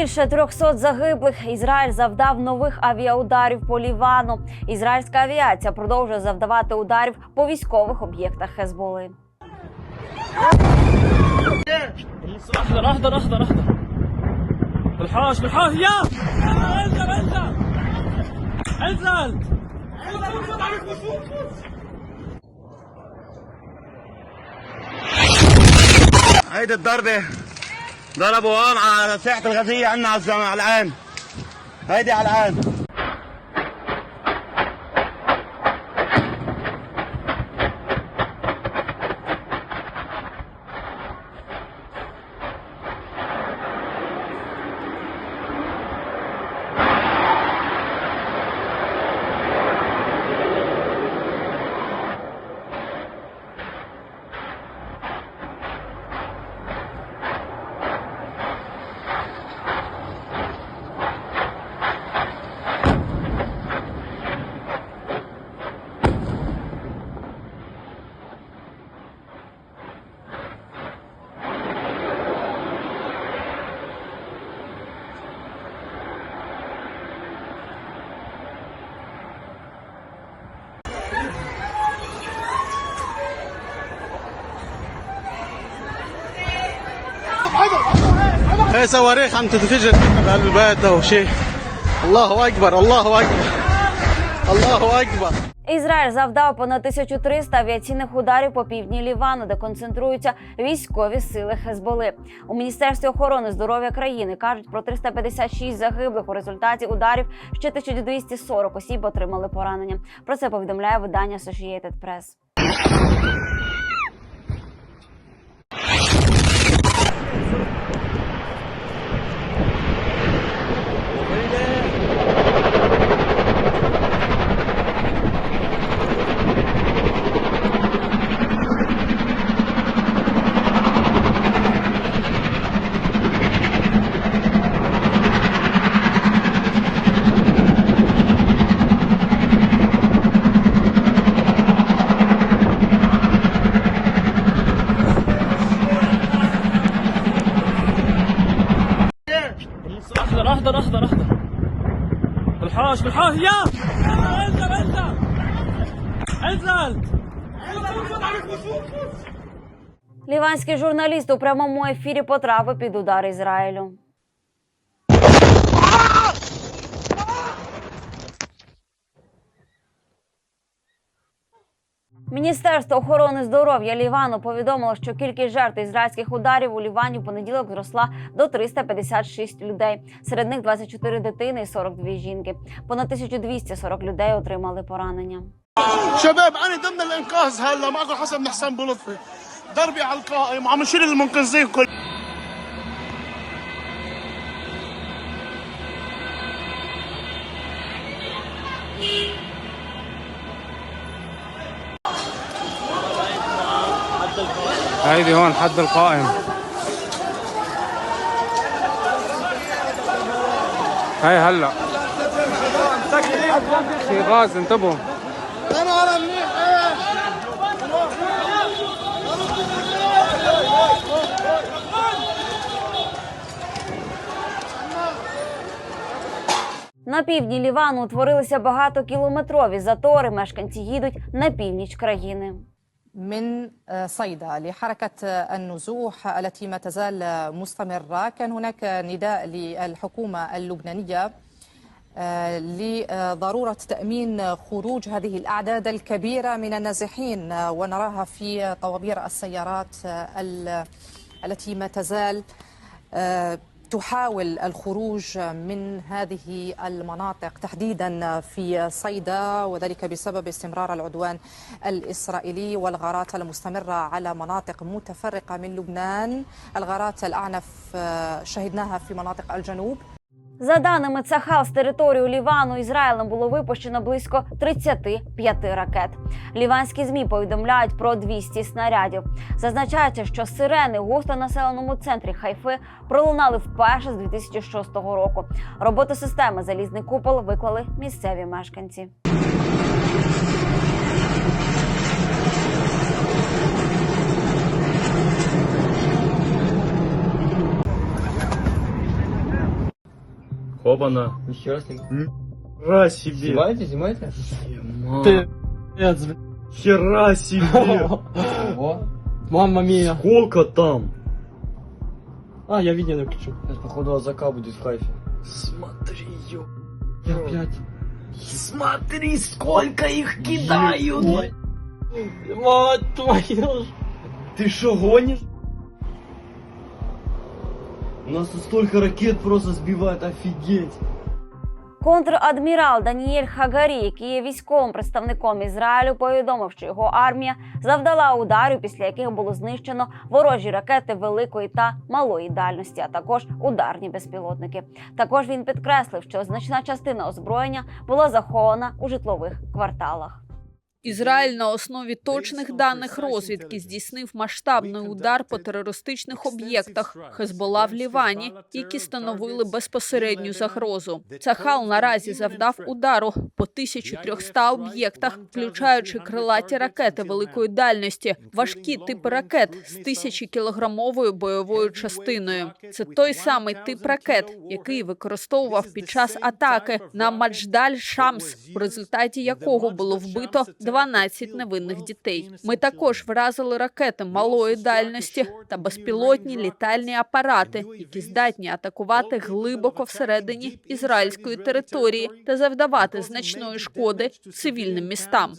Більше 300 загиблих. Ізраїль завдав нових авіаударів по Лівану. Ізраїльська авіація продовжує завдавати ударів по військових об'єктах Хезболи. Haydi darbe. ضربوا هون على ساحة الغازية عنا على الآن. هيدي على الآن. هي صواريخ عم تنفجر بقلب البيت او شيء الله اكبر الله اكبر الله اكبر Ізраїль завдав понад 1300 авіаційних ударів по півдні Лівану, де концентруються військові сили Хезболи. У міністерстві охорони здоров'я країни кажуть про 356 загиблих у результаті ударів. Ще 1240 осіб отримали поранення. Про це повідомляє видання Associated Press. بالحوش بالحوش يا انزل انزل انزل Ліванський журналіст у прямому ефірі потрапив під удар Ізраїлю. Міністерство охорони здоров'я Лівану повідомило, що кількість жертв ізраїльських ударів у Лівані в понеділок зросла до 356 людей. Серед них 24 дитини і 42 жінки. Понад 1240 людей отримали поранення. شباب انا ضمن الانقاذ هلا معكم حسن بن حسن بلطفي ضربي على القائم وعم نشيل المنقذين كل هيدي هون حد القائم هاي هلا في غاز انتبهوا На півдні Лівану утворилися багатокілометрові затори. Мешканці їдуть на північ країни. من صيدا لحركة النزوح التي ما تزال مستمرة. كان هناك نداء للحكومة اللبنانية آه، لضرورة تأمين خروج هذه الأعداد الكبيرة من النازحين آه، ونراها في طوابير السيارات آه، ال- التي ما تزال آه، تحاول الخروج من هذه المناطق تحديدا في صيدا وذلك بسبب استمرار العدوان الإسرائيلي والغارات المستمرة على مناطق متفرقة من لبنان الغارات الأعنف آه، شهدناها في مناطق الجنوب. За даними Цахал, з території Лівану Ізраїлем було випущено близько 35 ракет. Ліванські змі повідомляють про 200 снарядів. Зазначається, що сирени в густонаселеному центрі Хайфи пролунали вперше з 2006 року. Роботу системи залізний купол виклали місцеві мешканці. Оба-на. Еще раз. Хера себе. Снимаете, снимаете? Ты, хера себе. Ого. Мамма мия. Сколько там? А, я видео включу. Сейчас, походу, АЗК будет в кайфе. Смотри, ё. Я, блядь. Смотри, сколько их кидают. Мать твою. Ты что, гонишь? Нас тут столько ракет просто сбивают, офигеть. Контрадмірал Даніель Хагарі, який є військовим представником Ізраїлю, повідомив, що його армія завдала ударів, після яких було знищено ворожі ракети великої та малої дальності, а також ударні безпілотники. Також він підкреслив, що значна частина озброєння була захована у житлових кварталах. Ізраїль на основі точних даних розвідки здійснив масштабний удар по терористичних об'єктах Хезбола в Лівані, які становили безпосередню загрозу. Цахал наразі завдав удару по 1300 об'єктах, включаючи крилаті ракети великої дальності, важкі типи ракет з тисячі-кілограмовою бойовою частиною. Це той самий тип ракет, який використовував під час атаки на Мадждаль Шамс, в результаті якого було вбито 12 невинних дітей. Ми також вразили ракети малої дальності та безпілотні літальні апарати, які здатні атакувати глибоко всередині ізраїльської території та завдавати значної шкоди цивільним містам.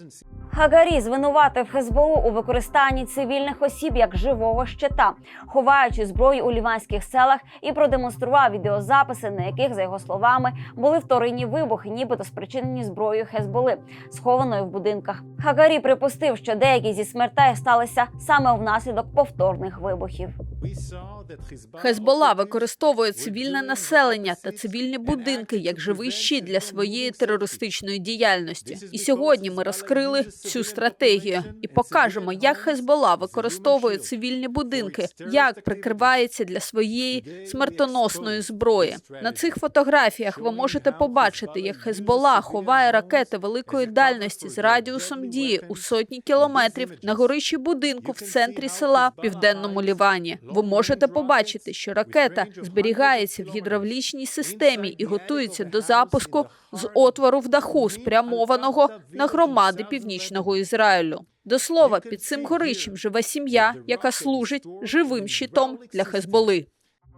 Хагарі звинуватив Хезболу у використанні цивільних осіб як живого щита, ховаючи зброю у ліванських селах, і продемонстрував відеозаписи, на яких, за його словами, були вторинні вибухи, нібито спричинені зброєю Хезболи, схованою в будинках. Хагарі припустив, що деякі зі смертей сталися саме внаслідок повторних вибухів. Хезбола використовує цивільне населення та цивільні будинки як живий щит для своєї терористичної діяльності. І сьогодні ми розкрили цю стратегію і покажемо, як Хезбола використовує цивільні будинки, як прикривається для своєї смертоносної зброї. На цих фотографіях ви можете побачити, як Хезбола ховає ракети великої дальності з радіусом дії у сотні кілометрів на горищі будинку в центрі села в південному Лівані. Ви можете побачити, що ракета зберігається в гідравлічній системі і готується до запуску з отвору в даху, спрямованого на громади північного Ізраїлю. До слова, під цим горищем живе сім'я, яка служить живим щитом для Хезболи.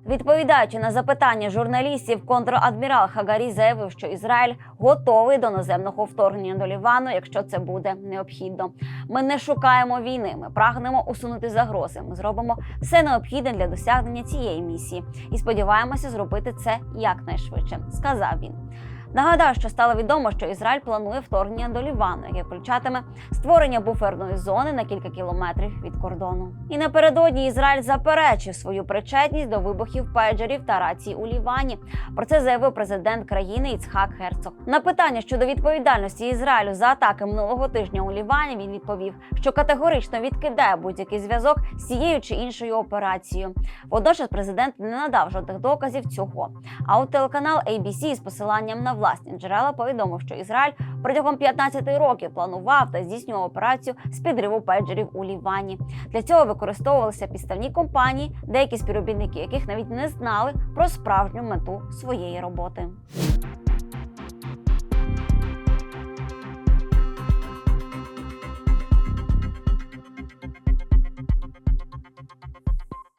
Відповідаючи на запитання журналістів, контрадмірал Хагарі заявив, що Ізраїль готовий до наземного вторгнення до Лівану, якщо це буде необхідно. Ми не шукаємо війни. Ми прагнемо усунути загрози. Ми зробимо все необхідне для досягнення цієї місії і сподіваємося зробити це якнайшвидше, сказав він. Нагадаю, що стало відомо, що Ізраїль планує вторгнення до Лівану, яке включатиме створення буферної зони на кілька кілометрів від кордону. І напередодні Ізраїль заперечив свою причетність до вибухів пейджерів та рацій у Лівані. Про це заявив президент країни Іцхак Герцог. На питання щодо відповідальності Ізраїлю за атаки минулого тижня у Лівані він відповів, що категорично відкидає будь-який зв'язок з цією чи іншою операцією. Водночас президент не надав жодних доказів цього. А от телеканал ABC з посиланням на власні джерела повідомив, що Ізраїль протягом 15 років планував та здійснював операцію з підриву пейджерів у Лівані. Для цього використовувалися підставні компанії, деякі співробітники яких навіть не знали про справжню мету своєї роботи.